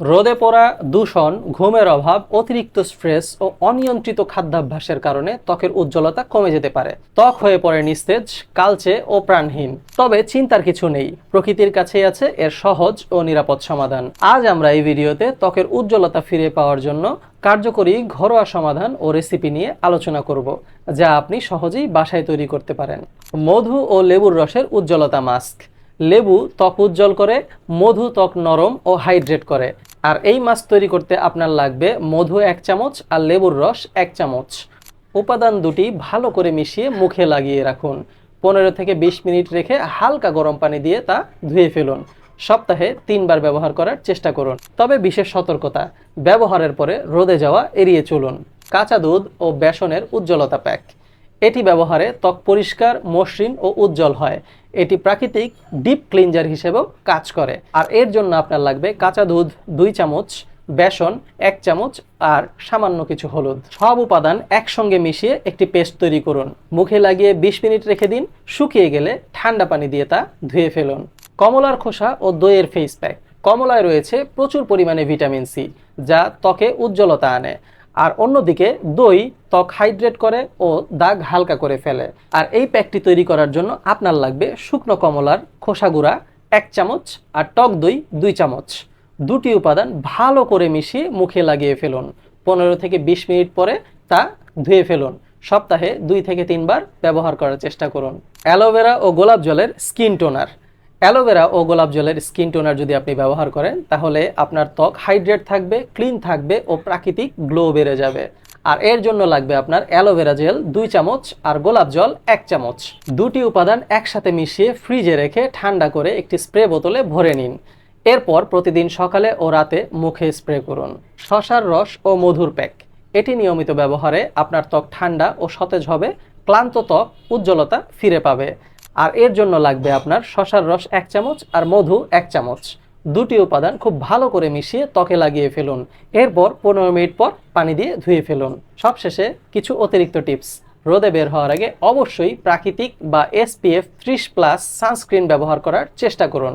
রোদে পড়া দূষণ, ঘুমের অভাব, অতিরিক্ত স্ট্রেস ও অনিয়ন্ত্রিত খাদ্যাভ্যাসের কারণে ত্বকের উজ্জ্বলতা কমে যেতে পারে। ত্বক হয়ে পড়ে নিস্তেজ, কালচে ও প্রাণহীন। তবে চিন্তার কিছু নেই, প্রকৃতির কাছেই আছে এর সহজ ও নিরাপদ সমাধান। আজ আমরা এই ভিডিওতে ত্বকের উজ্জ্বলতা ফিরে পাওয়ার জন্য কার্যকরী ঘরোয়া সমাধান ও রেসিপি নিয়ে আলোচনা করব, যা আপনি সহজেই বাসায় তৈরি করতে পারেন। মধু ও লেবুর রসের উজ্জ্বলতা মাস্ক। লেবু ত্বক উজ্জ্বল করে, মধু ত্বক নরম ও হাইড্রেট করে। আর এই মাছ তৈরি করতে আপনার লাগবে মধু এক চামচ আর লেবুর রস এক চামচ। উপাদান দুটি ভালো করে মিশিয়ে মুখে লাগিয়ে রাখুন। পনেরো থেকে বিশ মিনিট রেখে হালকা গরম পানি দিয়ে তা ধুয়ে ফেলুন। সপ্তাহে তিনবার ব্যবহার করার চেষ্টা করুন। তবে বিশেষ সতর্কতা, ব্যবহারের পরে রোদে যাওয়া এড়িয়ে চলুন। কাঁচা দুধ ও বেসনের উজ্জ্বলতা প্যাক এটি ব্যবহারে ত্বক পরিষ্কার, মসৃণ ও উজ্জ্বল হয়। এটি প্রাকৃতিক ডিপ ক্লিনজার হিসেবেও কাজ করে। আর এর জন্য আপনার লাগবে কাঁচা দুধ, দুই চামচ, বেসন, এক চামচ আর সামান্য কিছু হলুদ। সব উপাদান একসঙ্গে মিশিয়ে একটি পেস্ট তৈরি করুন। মুখে লাগিয়ে বিশ মিনিট রেখে দিন। শুকিয়ে গেলে ঠান্ডা পানি দিয়ে তা ধুয়ে ফেলুন। কমলার খোসা ও দইয়ের ফেস প্যাক কমলায় রয়েছে প্রচুর পরিমাণে ভিটামিন সি, যা ত্বকে উজ্জ্বলতা আনে। আর অন্যদিকে দই ত্বক হাইড্রেট করে ও দাগ হালকা করে ফেলে। আর এই প্যাকটি তৈরি করার জন্য আপনার লাগবে শুকনো কমলার খোসা গুঁড়া, এক চামচ, আর টক দই, দুই চামচ। দুটি উপাদান ভালো করে মিশিয়ে মুখে লাগিয়ে ফেলুন। পনেরো থেকে বিশ মিনিট পরে তা ধুয়ে ফেলুন। সপ্তাহে দুই থেকে তিনবার ব্যবহার করার চেষ্টা করুন। অ্যালোভেরা ও গোলাপ জলের স্কিন টোনার। অ্যালোভেরা ও গোলাপ জলের স্কিন টোনার যদি আপনি ব্যবহার করেন, তাহলে আপনার ত্বক হাইড্রেট থাকবে, ক্লিন থাকবে ও প্রাকৃতিক গ্লো বেড়ে যাবে। আর এর জন্য লাগবে আপনার অ্যালোভেরা জেল দুই চামচ আর গোলাপ জল এক চামচ। দুটি উপাদান একসাথে মিশিয়ে ফ্রিজে রেখে ঠান্ডা করে একটি স্প্রে বোতলে ভরে নিন। এরপর প্রতিদিন সকালে ও রাতে মুখে স্প্রে করুন। শশার রস ও মধুর প্যাক। এটি নিয়মিত ব্যবহারে আপনার ত্বক ঠান্ডা ও সতেজ হবে, ক্লান্ত ত্বক উজ্জ্বলতা ফিরে পাবে। আর এর জন্য লাগবে আপনার শশার রস এক চামচ আর মধু এক চামচ। দুটি উপাদান খুব ভালো করে মিশিয়ে ত্বকে লাগিয়ে ফেলুন। এরপর পনেরো মিনিট পর পানি দিয়ে ধুয়ে ফেলুন। সবশেষে কিছু অতিরিক্ত টিপস। রোদে বের হওয়ার আগে অবশ্যই প্রাকৃতিক বা এসপিএফ ত্রিশ প্লাস সানস্ক্রিন ব্যবহার করার চেষ্টা করুন।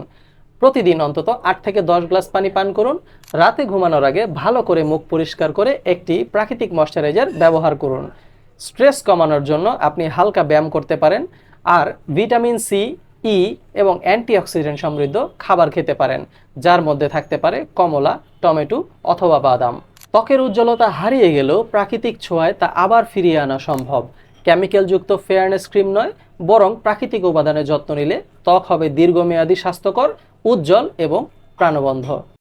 প্রতিদিন অন্তত আট থেকে দশ গ্লাস পানি পান করুন। রাতে ঘুমানোর আগে ভালো করে মুখ পরিষ্কার করে একটি প্রাকৃতিক ময়শ্চারাইজার ব্যবহার করুন। স্ট্রেস কমানোর জন্য আপনি হালকা ব্যায়াম করতে পারেন। আর ভিটামিন সি, ই এবং অ্যান্টিঅক্সিডেন্ট সমৃদ্ধ খাবার খেতে পারেন, যার মধ্যে থাকতে পারে কমলা, টমেটো অথবা বাদাম। ত্বকের উজ্জ্বলতা হারিয়ে গেলেও প্রাকৃতিক ছোঁয়ায় তা আবার ফিরিয়ে আনা সম্ভব। কেমিক্যালযুক্ত ফেয়ারনেস ক্রিম নয়, বরং প্রাকৃতিক উপাদানের যত্ন নিলে ত্বক হবে দীর্ঘমেয়াদী স্বাস্থ্যকর, উজ্জ্বল এবং প্রাণবন্ধ